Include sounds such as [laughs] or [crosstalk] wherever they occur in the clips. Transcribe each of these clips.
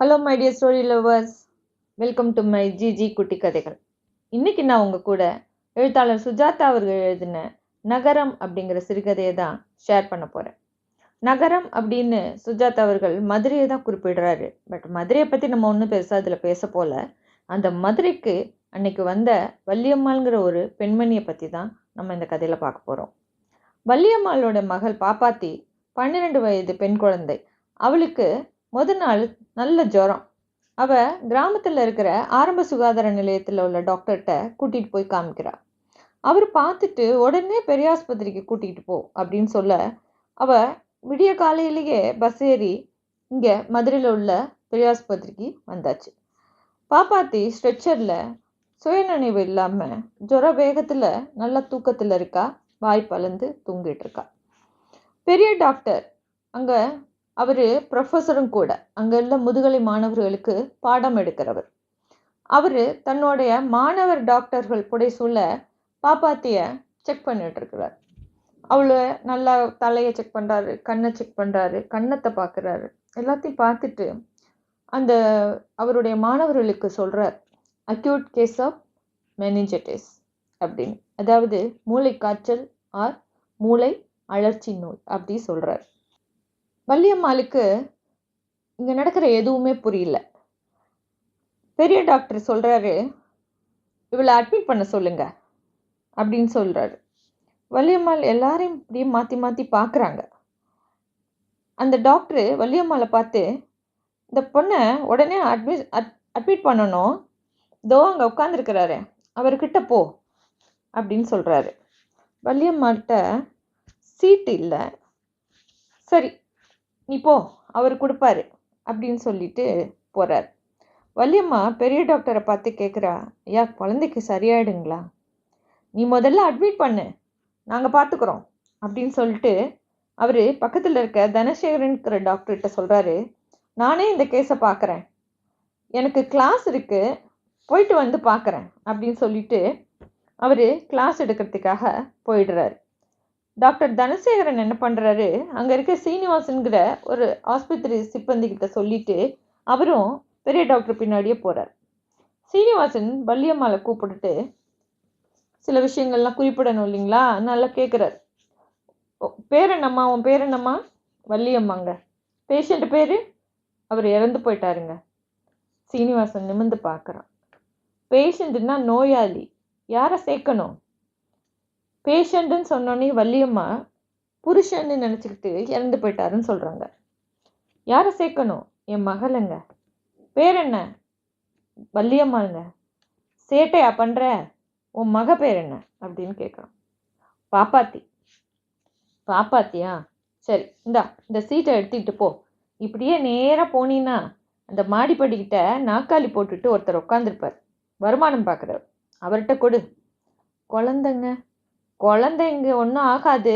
Hello my dear story lovers welcome to my G G குட்டி கதைகள் இன்னைக்கு நான் உங்கள் கூட எழுத்தாளர் சுஜாதா அவர்கள் எழுதின நகரம் அப்படிங்கிற சிறுகதையை தான் ஷேர் பண்ண போகிறேன் நகரம் அப்படின்னு சுஜாதா அவர்கள் மதுரையை தான் குறிப்பிடுறாரு. பட் மதுரையை பற்றி நம்ம ஒன்றும் பெருசாக அதில் பேச போல. அந்த மதுரைக்கு அன்னைக்கு வந்த வள்ளியம்மாள்ங்கிற ஒரு பெண்மணியை பற்றி தான் நம்ம இந்த கதையில் பார்க்க போகிறோம் வள்ளியம்மாளோட மகள் பாப்பாத்தி பன்னிரெண்டு வயது பெண் குழந்தை. அவளுக்கு முத நாள் நல்ல ஜுரம். அவ கிராமத்தில் இருக்கிற ஆரம்ப சுகாதார நிலையத்தில் உள்ள டாக்டர்கிட்ட கூட்டிகிட்டு போய் காமிக்கிறா. அவர் பார்த்துட்டு உடனே பெரியாஸ்பத்திரிக்கு கூட்டிகிட்டு போ அப்படின்னு சொல்ல அவ விடிய காலையிலேயே பஸ் ஏறி இங்கே மதுரையில் உள்ள பெரியாஸ்பத்திரிக்கு வந்தாச்சு. பாப்பாத்தி ஸ்ட்ரெச்சரில் சுயநினைவு இல்லாமல் ஜுர வேகத்தில் நல்ல தூக்கத்தில் இருக்கா வாய் பலந்து தூங்கிட்டு இருக்கா. பெரிய டாக்டர் அங்கே அவர் ப்ரொஃபஸரும் கூட. அங்கே உள்ள முதுகலை மாணவர்களுக்கு பாடம் எடுக்கிறவர். அவர் தன்னுடைய மாணவர் டாக்டர்கள் புடைசூழ பாப்பாத்திய செக் பண்ணிட்டு இருக்கிறார். அவளை நல்லா தலையை செக் பண்ணுறாரு கண்ணை செக் பண்ணுறாரு கண்ணத்தை பார்க்குறாரு எல்லாத்தையும் பார்த்துட்டு அந்த அவருடைய மாணவர்களுக்கு சொல்கிறார் அக்யூட் கேஸ் ஆஃப் மெனிஞ்சட்டிஸ் அப்படின்னு. அதாவது மூளை காய்ச்சல் ஆர் மூளை அழற்சி நோய் அப்படி சொல்கிறார் வள்ளியம்மாளுக்கு இங்கே நடக்கிற எதுவுமே புரியல. பெரிய டாக்டர் சொல்கிறாரு இவளை அட்மிட் பண்ண சொல்லுங்க அப்படின்னு சொல்கிறாரு வள்ளியம்மாள் எல்லாரையும் இப்படியே மாற்றி மாற்றி பார்க்குறாங்க அந்த டாக்டரு வள்ளியம்மாளை பார்த்து இந்த பொண்ணை உடனே அட்மிட் அட்மிட் பண்ணணும். தோ அங்கே உட்காந்துருக்கிறாரு அவர்கிட்ட போ அப்படின்னு சொல்கிறாரு வள்ளியம்மாள்கிட்ட சீட்டு இல்லை. சரி நீ போ அவர் கொடுப்பாரு அப்படின்னு சொல்லிட்டு போகிறார் வள்ளியம்மா பெரிய டாக்டரை பார்த்து கேட்குறா ஐயா குழந்தைக்கு சரியாயிடுங்களா? நீ முதல்ல அட்மிட் பண்ணு நாங்கள் பார்த்துக்குறோம் அப்படின்னு சொல்லிட்டு அவர் பக்கத்தில் இருக்க தனசேகரனுக்கிற டாக்டர்கிட்ட சொல்கிறாரு நானே இந்த கேஸை பார்க்குறேன் எனக்கு கிளாஸ் இருக்குது போயிட்டு வந்து பார்க்குறேன் அப்படின்னு சொல்லிட்டு அவர் கிளாஸ் எடுக்கிறதுக்காக போயிடுறாரு. டாக்டர் தனசேகரன் என்ன பண்ணுறாரு அங்கே இருக்க சீனிவாசனுங்கிற ஒரு ஆஸ்பத்திரி சிப்பந்திக்கிட்ட சொல்லிட்டு அவரும் பெரிய டாக்டர் பின்னாடியே போகிறார் சீனிவாசன் வள்ளியம்மாவை கூப்பிட்டுட்டு சில விஷயங்கள்லாம் குறிப்பிடணும் இல்லைங்களா? நல்லா கேட்குறாரு பேர் என்னம்மா? உன் பேர் என்னம்மா? வள்ளியம்மாங்க. பேஷண்ட் பேர்? அவர் இறந்து போயிட்டாருங்க. சீனிவாசன் நிமிந்து பார்க்குறான். பேஷண்ட்னா நோயாளி. யாரை சேர்க்கணும்? பேஷண்ட்டுன்னு சொன்னோன்னே வள்ளியம்மா புருஷன்னு நினச்சிக்கிட்டு இறந்து போயிட்டாருன்னு சொல்கிறாங்க யாரை சேர்க்கணும்? என் மகளுங்க. பேர் என்ன? வள்ளியம்மாங்க சேட்டையா பண்ணுற உன் மக பேர் என்ன? அப்படின்னு கேட்குறான். பாப்பாத்தி. பாப்பாத்தியா? சரி இந்தா இந்த சீட்டை எடுத்துக்கிட்டு போ. இப்படியே நேராக போனீன்னா அந்த மாடிப்படிக்கிட்ட நாக்காளி போட்டுட்டு ஒருத்தர் உட்காந்துருப்பார் வருமானம் பார்க்குறவர் அவர்கிட்ட கொடு. குழந்தைங்க குழந்தை இங்கே ஒன்றும் ஆகாது.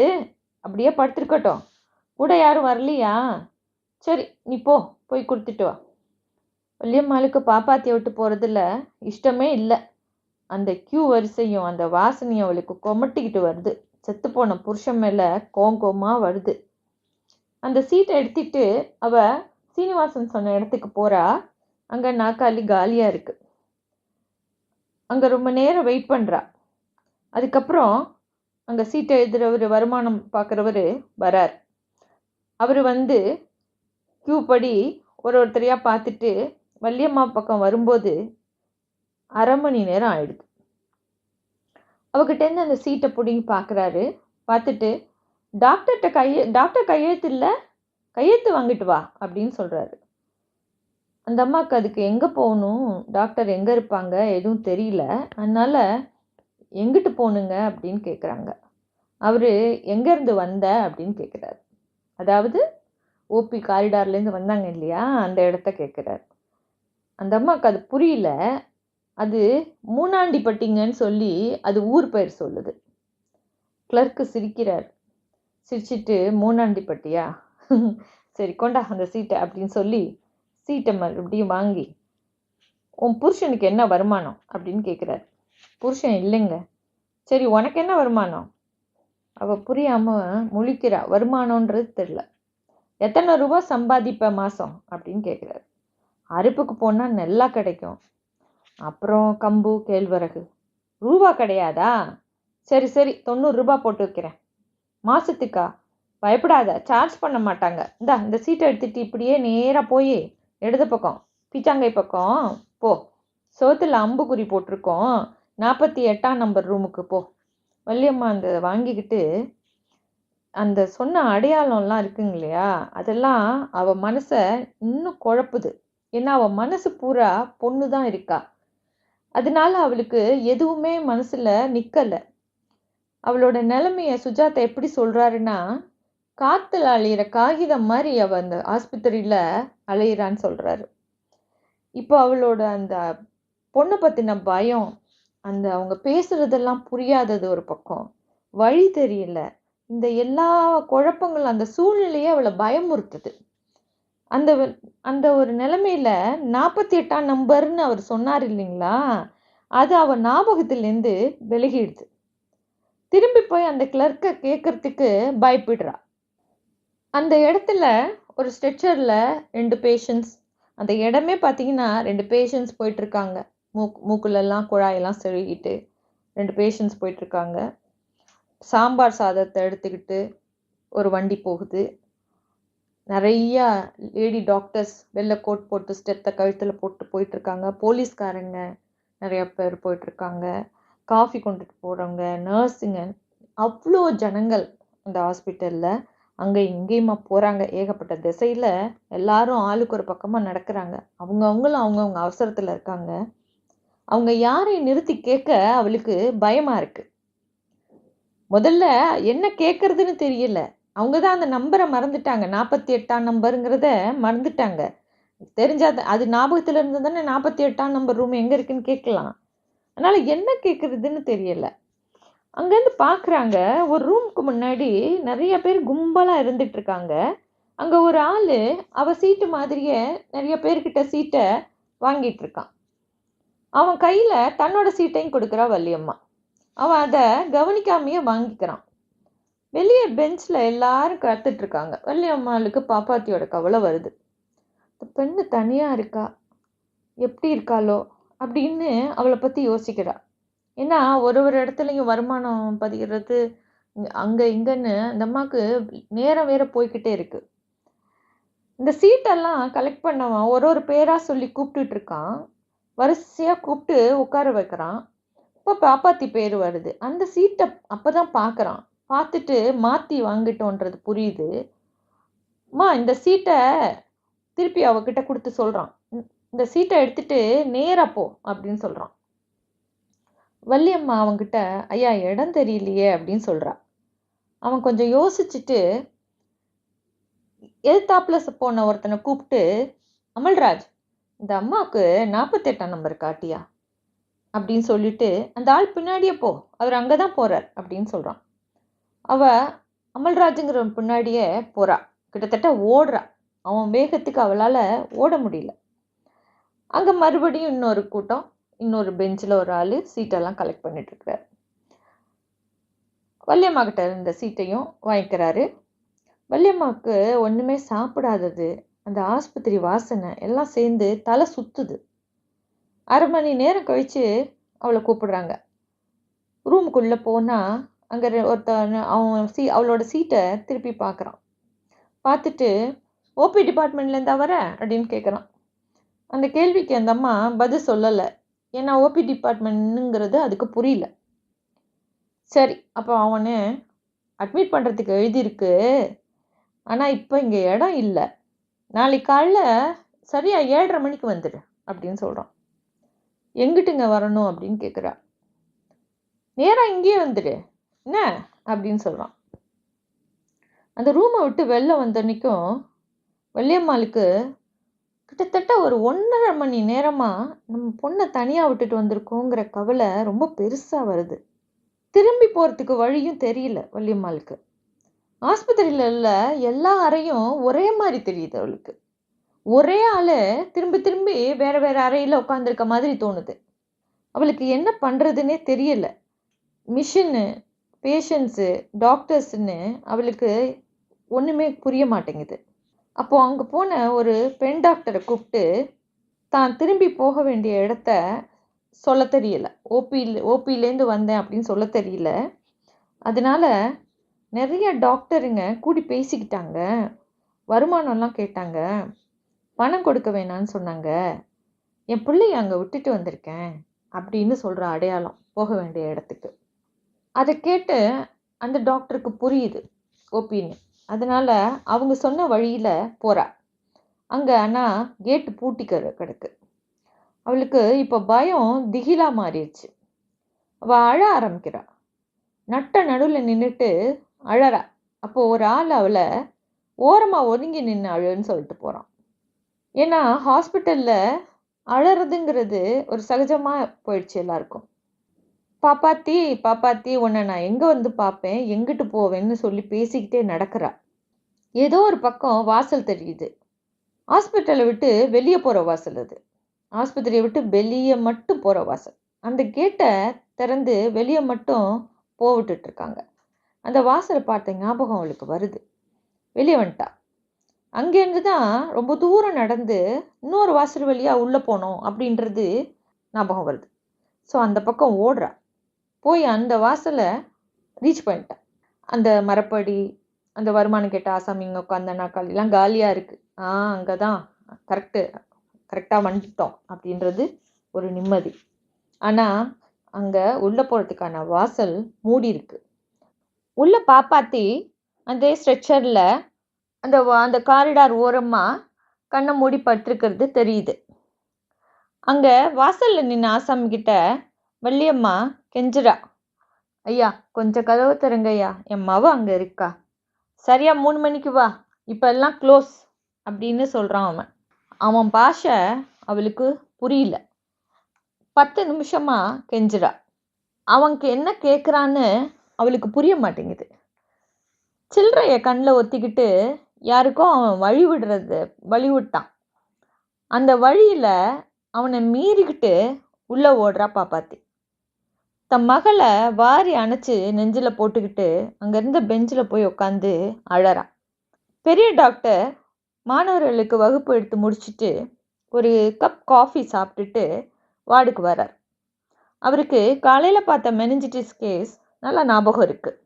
அப்படியே படுத்துருக்கட்டும். கூட யாரும் வரலையா? சரி நீ போ போய் கொடுத்துட்டு வா. வள்ளியம்மாளுக்கு பாப்பாத்தியை விட்டு போகிறதுல இஷ்டமே இல்லை. அந்த கியூ வரிசையும் அந்த வாசனையும் அவளுக்கு கொமட்டிக்கிட்டு வருது. செத்துப்போன புருஷன் மேலே கோங்கோமாக வருது. அந்த சீட்டை எடுத்துட்டு அவ சீனிவாசன் சொன்ன இடத்துக்கு போகிறா அங்கே நாக்காளி காலியாக இருக்கு. அங்கே ரொம்ப நேரம் வெயிட் பண்ணுறா அதுக்கப்புறம் அங்கே சீட்டை எழுதுகிறவர் வருமானம் பார்க்குறவர் வரார். அவர் வந்து கியூ படி ஒரு ஒருத்தரையாக பார்த்துட்டு வள்ளியம்மா பக்கம் வரும்போது அரை மணி நேரம் ஆயிடுது. அவகிட்டேருந்து அந்த சீட்டை பிடிங்கி பார்க்குறாரு. பார்த்துட்டு டாக்டர்கிட்ட கைய டாக்டர் கையெழுத்து இல்லை? கையெழுத்து வாங்கிட்டு வா அப்படின்னு சொல்கிறாரு அந்த அம்மாவுக்கு அதுக்கு எங்கே போகணும்? டாக்டர் எங்கே இருப்பாங்க? எதுவும் தெரியல. அதனால் எங்கிட்டு போகணுங்க அப்படின்னு கேட்குறாங்க அவர் எங்கேருந்து வந்த அப்படின்னு கேட்குறாரு அதாவது ஓபி காரிடார்லேருந்து வந்தாங்க இல்லையா? அந்த இடத்த கேட்குறாரு அந்த அம்மாவுக்கு அது புரியல. அது மூணாண்டிப்பட்டிங்கன்னு சொல்லி அது ஊர் பெயர் சொல்லுது. கிளர்க்கு சிரிக்கிறார். சிரிச்சிட்டு மூணாண்டிப்பட்டியா? [laughs] சரி கொண்டா அந்த சீட்டை அப்படின்னு சொல்லி சீட்டை மறுபடியும் வாங்கி உன் புருஷனுக்கு என்ன வருமானம்? அப்படின்னு கேட்குறாரு புருஷன் இல்லைங்க. சரி உனக்கு என்ன வருமானம்? அவள் புரியாமல் முழிக்கிறா. வருமானன்றது தெரில எத்தனை ரூபா சம்பாதிப்ப மாதம் அப்படின்னு கேட்குறாரு அறுப்புக்கு போனால் நெல்லா கிடைக்கும். அப்புறம் கம்பு கேழ்வரகு. ரூபா கிடையாதா? சரி சரி தொண்ணூறு ரூபா போட்டு வைக்கிறேன். மாதத்துக்கா பயப்படாத. சார்ஜ் பண்ண மாட்டாங்க. இந்தா இந்த சீட்டை எடுத்துகிட்டு இப்படியே நேராக போய் இடது பக்கம் பீச்சாங்கை பக்கம் போ. சோத்தில் அம்புக்குறி போட்டிருக்கோம். நாற்பத்தி எட்டாம் நம்பர் ரூமுக்கு போ. வள்ளியம்மா அந்த வாங்கிக்கிட்டு அந்த சொன்ன அடையாளம்லாம் இருக்குங்க இல்லையா? அதெல்லாம் அவள் மனசை இன்னும் குழப்புது. ஏன்னா அவள் மனசு பூரா பொண்ணு தான் இருக்கா. அதனால அவளுக்கு எதுவுமே மனசில் நிற்கலை அவளோட நிலைமைய சுஜாதா எப்படி சொல்கிறாருன்னா காற்றுல அலையிற காகிதம் மாதிரி அவள் அந்த ஆஸ்பத்திரியில் அலையிறான்னு சொல்கிறாரு இப்போ அவளோட அந்த பொண்ணை பற்றின பயம் அந்த அவங்க பேசுறதெல்லாம் புரியாதது ஒரு பக்கம். வழி தெரியல. இந்த எல்லா குழப்பங்களும் அந்த சூழ்நிலையே அவளை பயமுறுத்துது. அந்த வ- அந்த ஒரு நிலைமையில நாற்பத்தி எட்டாம் நம்பர்னு அவர் சொன்னார் இல்லைங்களா? அது அவள் ஞாபகத்திலேருந்து விலகிடுது. திரும்பி போய் அந்த கிளர்க்கை கேட்கறதுக்கு பயப்படுறா. அந்த இடத்துல ஒரு ஸ்ட்ரெச்சரில் ரெண்டு பேஷண்ட்ஸ் அந்த இடமே பார்த்தீங்கன்னா ரெண்டு பேஷண்ட்ஸ் போயிட்டுருக்காங்க மூக் மூக்குலெல்லாம் குழாயெல்லாம் செருகிட்டு ரெண்டு பேஷண்ட்ஸ் போயிட்டுருக்காங்க. சாம்பார் சாதத்தை எடுத்துக்கிட்டு ஒரு வண்டி போகுது. நிறையா லேடி டாக்டர்ஸ் வெள்ளை கோட் போட்டு ஸ்டெத்தை கழுத்தில் போட்டு போயிட்டுருக்காங்க. போலீஸ்காரங்க நிறைய பேர் போயிட்டுருக்காங்க. காஃபி கொண்டுட்டு போகிறவங்க நர்ஸுங்க அவ்வளோ ஜனங்கள் அந்த ஹாஸ்பிட்டலில் அங்கே இங்கேயுமா போகிறாங்க ஏகப்பட்ட திசையில் எல்லாரும் ஆளுக்கு ஒரு பக்கமாக நடக்கிறாங்க. அவங்க அவங்களும் அவங்கவுங்க அவசரத்தில் இருக்காங்க. அவங்க யாரையும் நிறுத்தி கேட்க அவளுக்கு பயமா இருக்கு? முதல்ல என்ன கேட்கறதுன்னு தெரியல. அவங்க தான் அந்த நம்பரை மறந்துட்டாங்க. நாற்பத்தி எட்டாம் நம்பருங்கிறத மறந்துட்டாங்க. தெரிஞ்சா அது ஞாபகத்தில் இருந்து தானே நாற்பத்தி எட்டாம் நம்பர் ரூம் எங்கே இருக்குன்னு கேட்கலாம். அதனால் என்ன கேட்குறதுன்னு தெரியல. அங்கேருந்து பார்க்குறாங்க ஒரு ரூமுக்கு முன்னாடி நிறைய பேர் கும்பலாக இருந்துட்டு இருக்காங்க. ஒரு ஆள் அவள் சீட்டு மாதிரியே நிறைய பேர்கிட்ட சீட்டை வாங்கிட்டு இருக்கான். அவன் கையில் தன்னோட சீட்டையும் கொடுக்குறா வள்ளியம்மா. அவன் அதை கவனிக்காமையே வாங்கிக்கிறான். வெளியே பெஞ்சில் எல்லாரும் கற்றுட்ருக்காங்க வள்ளியம்மாளுக்கு பாப்பாத்தியோட கவலை வருது. இந்த பெண்ணு தனியாக இருக்கா? எப்படி இருக்காளோ? அப்படின்னு அவளை பற்றி யோசிக்கிறா. ஏன்னா ஒரு ஒரு இடத்துலையும் வருமானம் பதிகிறது அங்கே இங்கேன்னு இங்கன்னு இந்த அம்மாவுக்கு நேரம் வேற போய்க்கிட்டே இருக்குது இந்த சீட்டெல்லாம் கலெக்ட் பண்ணவன் ஒரு ஒரு பேராக சொல்லி கூப்பிட்டுட்டு இருக்கான். வரிசையாக கூப்பிட்டு உட்கார வைக்கிறான். இப்போ பாப்பாத்தி பேர் வருது. அந்த சீட்டை அப்போ தான் பார்க்குறான் பார்த்துட்டு மாற்றி வாங்கிட்டோன்றது புரியுது. அம்மா இந்த சீட்டை திருப்பி அவகிட்ட கொடுத்து சொல்கிறான் "இந்த- சீட்டை எடுத்துட்டு நேராக போ அப்படின்னு சொல்கிறான் வள்ளியம்மா அவங்கிட்ட ஐயா இடம் தெரியலையே அப்படின்னு சொல்கிறா அவன் கொஞ்சம் யோசிச்சுட்டு எதிர்த்தாப்புல போன ஒருத்தனை கூப்பிட்டு அமல்ராஜ் இந்த அம்மாவுக்கு நாற்பத்தெட்டாம் நம்பர் காட்டியா? அப்படின்னு சொல்லிட்டு அந்த ஆள் பின்னாடியே போ. அவர் அங்கே தான் போகிறார் அப்படின்னு சொல்கிறான் அவ அமல்ராஜுங்கிற பின்னாடியே போகிறா கிட்டத்தட்ட ஓடுறா. அவன் வேகத்துக்கு அவளால் ஓட முடியல. அங்கே மறுபடியும் இன்னொரு கூட்டம் இன்னொரு பெஞ்சில் ஒரு ஆள் சீட்டெல்லாம் கலெக்ட் பண்ணிட்டுருக்கிறார் வள்ளியம்மா கிட்ட இருந்த சீட்டையும் வாங்கிக்கிறாரு. வள்ளியம்மாவுக்கு ஒன்றுமே சாப்பிடாதது அந்த ஆஸ்பத்திரி வாசனை எல்லாம் சேர்ந்து தலை சுத்துது. அரை மணி நேரம் கழித்து அவளை கூப்பிடுறாங்க. ரூமுக்குள்ளே போனால் அங்கே ஒருத்தன் அவன் சீ அவளோட சீட்டை திருப்பி பார்க்குறான். பார்த்துட்டு ஓபி டிபார்ட்மெண்ட்லேருந்தா வர? அப்படின்னு கேட்குறான் அந்த கேள்விக்கு அந்த அம்மா பதில் சொல்லலை. ஏன்னா ஓபி டிபார்ட்மெண்ட்டுங்கிறது அதுக்கு புரியல. சரி அப்போ அவனு அட்மிட் பண்ணுறதுக்கு எழுதியிருக்கு. ஆனால் இப்போ இங்கே இடம் இல்லை. நாளைக்கு காலைல சரியா ஏழரை மணிக்கு வந்துடு அப்படின்னு சொல்கிறான் எங்கிட்டுங்க வரணும் அப்படின்னு கேட்குறா நேராக இங்கேயே வந்துடு. என்ன? அப்படின்னு சொல்கிறான் அந்த ரூமை விட்டு வெளில வந்தன்னைக்கும் வெள்ளியம்மாளுக்கு கிட்டத்தட்ட ஒரு ஒன்றரை மணி நேரமாக நம்ம பொண்ணை தனியாக விட்டுட்டு வந்திருக்கோங்கிற கவலை ரொம்ப பெருசாக வருது. திரும்பி போகிறதுக்கு வழியும் தெரியல வள்ளியம்மாளுக்கு. ஆஸ்பத்திரியில் உள்ள எல்லா அறையும் ஒரே மாதிரி தெரியுது அவளுக்கு. ஒரே ஆளு திரும்பி திரும்பி வேற வேற அறையில் உட்காந்துருக்க மாதிரி தோணுது. அவளுக்கு என்ன பண்ணுறதுன்னே தெரியல. மிஷின்னு பேஷண்ட்ஸு டாக்டர்ஸ்னு அவளுக்கு ஒன்றுமே புரிய மாட்டேங்குது. அப்போது அங்கே போன ஒரு பெண் டாக்டரை கூப்பிட்டு தான் திரும்பி போக வேண்டிய இடத்த சொல்ல தெரியல. ஓபியில் ஓபியிலேருந்து வந்தேன் அப்படின்னு சொல்ல தெரியல. அதனால நிறைய டாக்டருங்க கூடி பேசிக்கிட்டாங்க. வருமானம்லாம் கேட்டாங்க. பணம் கொடுக்க வேணான்னு சொன்னாங்க. என் பிள்ளைய அங்கே விட்டுட்டு வந்திருக்கேன் அப்படின்னு சொல்கிற அடையாளம் போக வேண்டிய இடத்துக்கு. அதை கேட்டு அந்த டாக்டருக்கு புரியுது ஒப்பீனியன். அதனால் அவங்க சொன்ன வழியில் போகிறா அங்கே ஆனால் கேட்டு பூட்டி கிடக்கு. அவளுக்கு இப்போ பயம் திகிலா மாறிடுச்சு. அவள் அழ ஆரம்பிக்கிறா. நட்ட நடுவில் நின்றுட்டு அழறா. அப்போ ஒரு ஆள் அவளை ஓரமாக ஒதுங்கி நின்று அழுன்னு சொல்லிட்டு போகிறான் ஏன்னா ஹாஸ்பிட்டலில் அழறதுங்கிறது ஒரு சகஜமாக போயிடுச்சு எல்லாருக்கும். பாப்பாத்தி பாப்பாத்தி உன்னை நான் எங்கே வந்து பார்ப்பேன் எங்கிட்டு போவேன்னு சொல்லி பேசிக்கிட்டே நடக்கிறா. ஏதோ ஒரு பக்கம் வாசல் தெரியுது. ஹாஸ்பிட்டலை விட்டு வெளியே போகிற வாசல் அது. ஆஸ்பத்திரியை விட்டு வெளியே மட்டும் போகிற வாசல். அந்த கேட்டை திறந்து வெளியே மட்டும் போவிட்டுருக்காங்க அந்த வாசலை பார்த்த ஞாபகம் அவளுக்கு வருது. வெளியே வந்துட்டா. அங்கேருந்து தான் ரொம்ப தூரம் நடந்து இன்னொரு வாசல் வழியாக உள்ளே போனோம் அப்படின்றது ஞாபகம் வருது. ஸோ அந்த பக்கம் ஓடுறா. போய் அந்த வாசலை ரீச் பண்ணிட்டா. அந்த மரப்படி அந்த வருமானம் கேட்ட ஆசாமிங்க உட்காந்த நாக்காளிலாம் காலியாக இருக்குது ஆ அங்கே தான் கரெக்டு கரெக்டாக வந்துட்டோம் அப்படின்றது ஒரு நிம்மதி. ஆனால் அங்கே உள்ளே போகிறதுக்கான வாசல் மூடி இருக்குது உள்ள பாப்பாத்தி அந்த ஸ்ட்ரெச்சரில் அந்த வா- அந்த காரிடார் ஓரமாக கண்ணை மூடி படுத்துருக்கிறது தெரியுது. அங்கே வாசலில் நின்று ஆசாமி கிட்ட வள்ளியம்மா கெஞ்சுறா. ஐயா கொஞ்சம் கதவு தருங்க ஐயா என் மவ அங்கே இருக்கா. சரியா மூணு மணிக்கு வா. இப்போ எல்லாம் க்ளோஸ் அப்படின்னு சொல்கிறான் அவன். அவன் பாஷை அவளுக்கு புரியல. பத்து நிமிஷமாக கெஞ்சுறா. அவனுக்கு என்ன கேட்குறான்னு அவளுக்கு புரிய மாட்டேங்குது. சில்லறைய கண்ணில் ஒத்திக்கிட்டு யாருக்கும் அவன் வழி விடுறது வழி விட்டான். அந்த வழியில் அவனை மீறிக்கிட்டு உள்ளே ஓடுறா பாப்பாத்தி. தன் மகளை வாரி அணைச்சி நெஞ்சில் போட்டுக்கிட்டு அங்கேருந்த பெஞ்சில் போய் உட்காந்து அழறா. பெரிய டாக்டர் மாணவர்களுக்கு வகுப்பு எடுத்து முடிச்சுட்டு ஒரு கப் காஃபி சாப்பிட்டுட்டு வார்டுக்கு வரார் அவருக்கு காலையில் பார்த்த மெனிஞ்சிட்டிஸ் கேஸ் நல்லா ஞாபகம் இருக்குது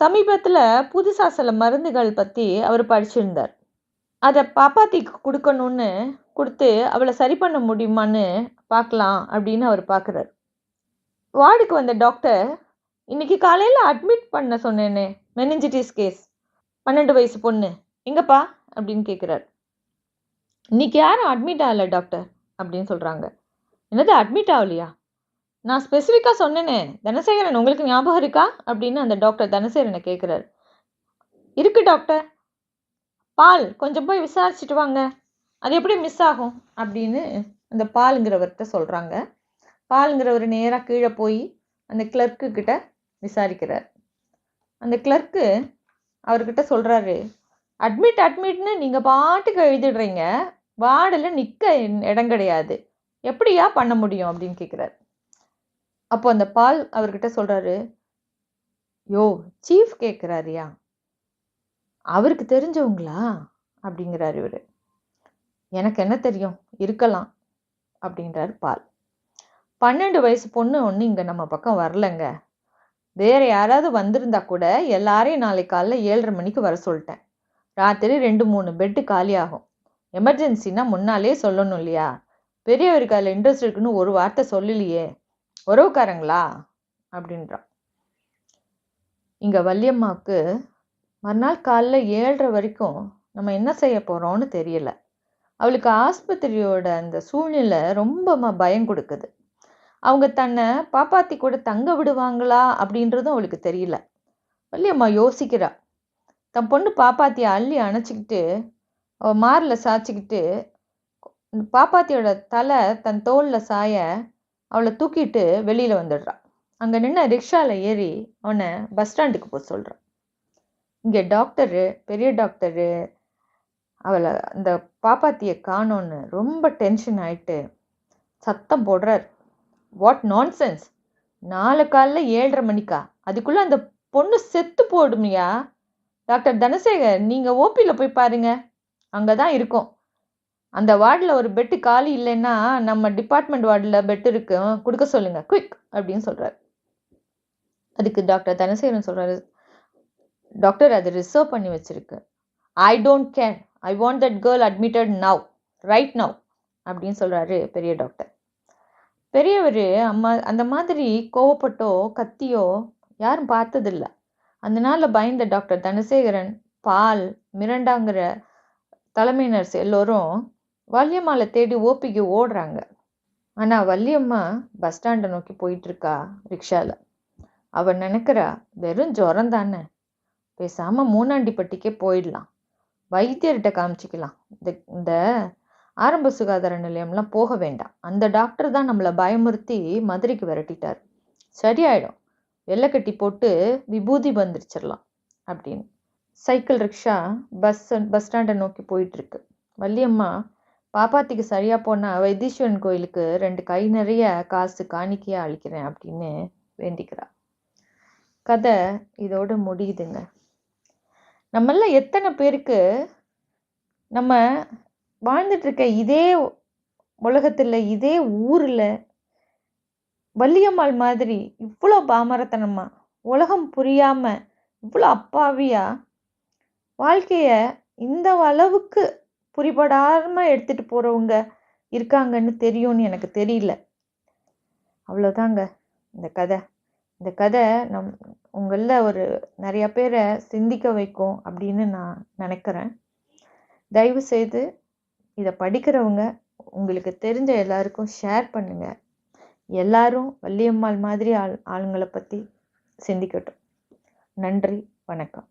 சமீபத்தில் புதுசாக சில மருந்துகள் பற்றி அவர் படிச்சிருந்தார். அதை பாப்பாத்திக்கு கொடுக்கணும்னு கொடுத்து அவளை சரி பண்ண முடியுமான்னு பார்க்கலாம் அப்படின்னு அவர் பார்க்குறாரு வார்டுக்கு வந்த டாக்டர் இன்னைக்கு காலையில் அட்மிட் பண்ண சொன்னேனே மெனிஞ்சிட்டிஸ் கேஸ் பன்னெண்டு வயசு பொண்ணு எங்கப்பா? அப்படின்னு கேட்குறாரு இன்னைக்கு யாரும் அட்மிட் ஆகலை டாக்டர் அப்படின்னு சொல்கிறாங்க என்னது அட்மிட் ஆகலையா? நான் ஸ்பெசிஃபிக்காக சொன்னேனே தனசேகரன் உங்களுக்கு ஞாபகம் இருக்கா? அப்படின்னு அந்த டாக்டர் தனசேகரனை கேட்குறாரு இருக்கு டாக்டர் பால் கொஞ்சம் போய் விசாரிச்சுட்டு வாங்க. அது எப்படி மிஸ் ஆகும்? அப்படின்னு அந்த பாலுங்கிறவர்கிட்ட சொல்கிறாங்க பாலுங்கிறவர் நேராக கீழே போய் அந்த கிளர்க்கு கிட்ட விசாரிக்கிறார். அந்த கிளர்க்கு அவர்கிட்ட சொல்கிறாரு அட்மிட் அட்மிட்னு நீங்கள் பாட்டுக்கு எழுதிடுறீங்க. வார்டில் நிற்க இடம் கிடையாது. எப்படியா பண்ண முடியும்? அப்படின்னு கேட்குறாரு அப்போ அந்த பால் அவர்கிட்ட சொல்கிறாரு யோ சீஃப் கேட்குறாருயா அவருக்கு தெரிஞ்சவங்களா? அப்படிங்கிறாரு இவர். எனக்கு என்ன தெரியும்? இருக்கலாம் அப்படின்றாரு பால். பன்னெண்டு வயசு பொண்ணு ஒன்று இங்கே நம்ம பக்கம் வரலங்க. வேற யாராவது வந்திருந்தா கூட எல்லாரையும் நாளைக்கு காலைல ஏழரை மணிக்கு வர சொல்லிட்டேன். ராத்திரி ரெண்டு மூணு பெட்டு காலி ஆகும். முன்னாலே சொல்லணும் இல்லையா? பெரியவருக்கு அதில் இன்ட்ரெஸ்ட் இருக்குன்னு ஒரு வார்த்தை சொல்லலையே. உறவுக்காரங்களா? அப்படின்றான் இங்கே வள்ளியம்மாவுக்கு மறுநாள் காலைல ஏழரை வரைக்கும் நம்ம என்ன செய்ய போகிறோம்னு தெரியல. அவளுக்கு ஆஸ்பத்திரியோட அந்த சூழ்நிலை ரொம்ப பயம் கொடுக்குது. அவங்க தன்னை பாப்பாத்தி கூட தங்க விடுவாங்களா அப்படின்றதும் அவளுக்கு தெரியல. வள்ளியம்மா யோசிக்கிறா. தன் பொண்ணு பாப்பாத்தியை அள்ளி அணைச்சிக்கிட்டு அவள் மாரில் சாய்ச்சிக்கிட்டு இந்த பாப்பாத்தியோட தலை தன் தோளில் சாய அவளை தூக்கிட்டு வெளியில் வந்துடுறான் அங்கே நின்று ரிக்ஷாவில் ஏறி அவனை பஸ் ஸ்டாண்டுக்கு போக சொல்கிறான் இங்கே டாக்டரு பெரிய டாக்டரு அவளை அந்த பாப்பாத்தியை காணோன்னு ரொம்ப டென்ஷன் ஆயிட்டு சத்தம் போடுறார். வாட் நான்சென்ஸ் நாலு காலைல ஏழரை மணிக்கா? அதுக்குள்ளே அந்த பொண்ணு செத்து போடுமையா டாக்டர் தனசேகர் நீங்கள் ஓபியில் போய் பாருங்க. அங்கே தான் இருக்கும். அந்த வார்டில் ஒரு பெட்டு காலி இல்லைன்னா நம்ம டிபார்ட்மெண்ட் வார்டில் பெட் இருக்கு. கொடுக்க சொல்லுங்க. குயிக் அப்படின்னு சொல்கிறார் அதுக்கு டாக்டர் தனசேகரன் சொல்கிறாரு டாக்டர் அது ரிசர்வ் பண்ணி வச்சிருக்கு. I don't care I want that girl admitted now right now அப்படின்னு சொல்கிறாரு பெரிய டாக்டர் பெரியவர் அம்மா அந்த மாதிரி கோவப்பட்டோ கத்தியோ யாரும் பார்த்ததில்ல. அந்த நாளில் பயந்த டாக்டர் தனசேகரன் பால் மிரண்டாங்கிற தலைமை நர்ஸ் எல்லோரும் வள்ளியம்மாவை தேடி ஓபிக்கு ஓடுறாங்க. ஆனால் வள்ளியம்மா பஸ் ஸ்டாண்டை நோக்கி போயிட்டுருக்கா ரிக்ஷாவில் அவள் நினைக்கிறா வெறும் ஜுரம் தானே. பேசாமல் மூணாண்டிப்பட்டிக்கே போயிடலாம். வைத்தியர்கிட்ட காமிச்சிக்கலாம். இந்த இந்த ஆரம்ப சுகாதார நிலையம்லாம் போக வேண்டாம். அந்த டாக்டர் தான் நம்மளை பயமுறுத்தி மதுரைக்கு விரட்டிட்டார். சரியாயிடும். வெள்ளை கட்டி போட்டு விபூதி வந்துருச்சிடலாம் அப்படின்னு. சைக்கிள் ரிக்ஷா பஸ் பஸ் ஸ்டாண்டை நோக்கி போயிட்டுருக்கு. வள்ளியம்மா பாப்பாத்திக்கு சரியாக போனால் வைத்தீஸ்வரன் கோயிலுக்கு ரெண்டு கை நிறைய காசு காணிக்கையாக அளிக்கிறேன் அப்படின்னு வேண்டிக்கிறா. கதை இதோடு முடியுதுங்க. நம்மள எத்தனை பேருக்கு நம்ம வாழ்ந்துட்டு இருக்க இதே உலகத்தில் இதே ஊரில் வள்ளியம்மாள் மாதிரி இவ்வளோ பாமரத்தனமா உலகம் புரியாம இவ்வளோ அப்பாவியா வாழ்க்கைய இந்த அளவுக்கு புரிபடாம எடுத்துட்டு போறவங்க இருக்காங்கன்னு தெரியும்னு எனக்கு தெரியல. அவ்வளோதாங்க இந்த கதை. இந்த கதை நம் உங்களில் ஒரு நிறையா பேரை சிந்திக்க வைக்கும் அப்படின்னு நான் நினைக்கிறேன். தயவு செய்து இதை படிக்கிறவங்க உங்களுக்கு தெரிஞ்ச எல்லாருக்கும் ஷேர் பண்ணுங்க. எல்லாரும் வள்ளியம்மாள் மாதிரி ஆள் ஆளுங்களை பற்றி சிந்திக்கட்டும். நன்றி வணக்கம்.